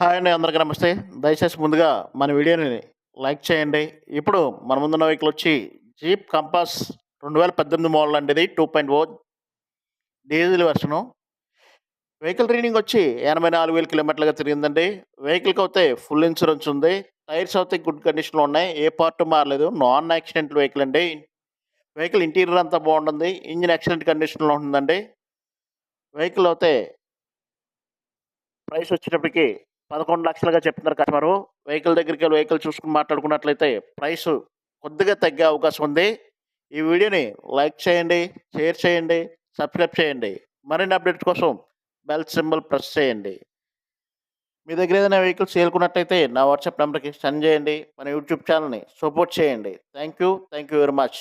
Hi అండి అందరికీ నమస్తే. దయచేసి ముందుగా మన వీడియోని లైక్ చేయండి. ఇప్పుడు మన ముందున్న వెహికల్ వచ్చి జీప్ కంపాస్ రెండు వేల పద్దెనిమిది మోడల్ అండి ఇది two point O diesel version vehicle reading వచ్చి ఎనభై నాలుగు వేల కిలోమీటర్లుగా తిరిగిందండి. వెహికల్కి అయితే ఫుల్ ఇన్సూరెన్స్ ఉంది. టైర్స్ అయితే గుడ్ కండిషన్లో ఉన్నాయి. ఏ పార్ట్ మారలేదు. నాన్ యాక్సిడెంట్ వెహికల్ అండి. వెహికల్ ఇంటీరియర్ అంతా బాగుంటుంది. ఇంజిన్ యాక్సిడెంట్ కండిషన్లో ఉంటుందండి. వెహికల్ అయితే ప్రైస్ వచ్చేటప్పటికి పదకొండు లక్షలుగా చెప్తున్నారు కస్టమరు. వెహికల్ దగ్గరికి వెళ్ళి వెహికల్ చూసుకుని మాట్లాడుకున్నట్లయితే ప్రైస్ కొద్దిగా తగ్గే అవకాశం ఉంది. ఈ వీడియోని లైక్ చేయండి షేర్ చేయండి సబ్స్క్రైబ్ చేయండి. మరిన్ని అప్డేట్స్ కోసం బెల్ సింబల్ ప్రెస్ చేయండి. మీ దగ్గర ఏదైనా వెహికల్స్ చేరుకున్నట్టయితే నా వాట్సాప్ నెంబర్కి సెండ్ చేయండి. మన యూట్యూబ్ ఛానల్ని సపోర్ట్ చేయండి. Thank you thank you very much.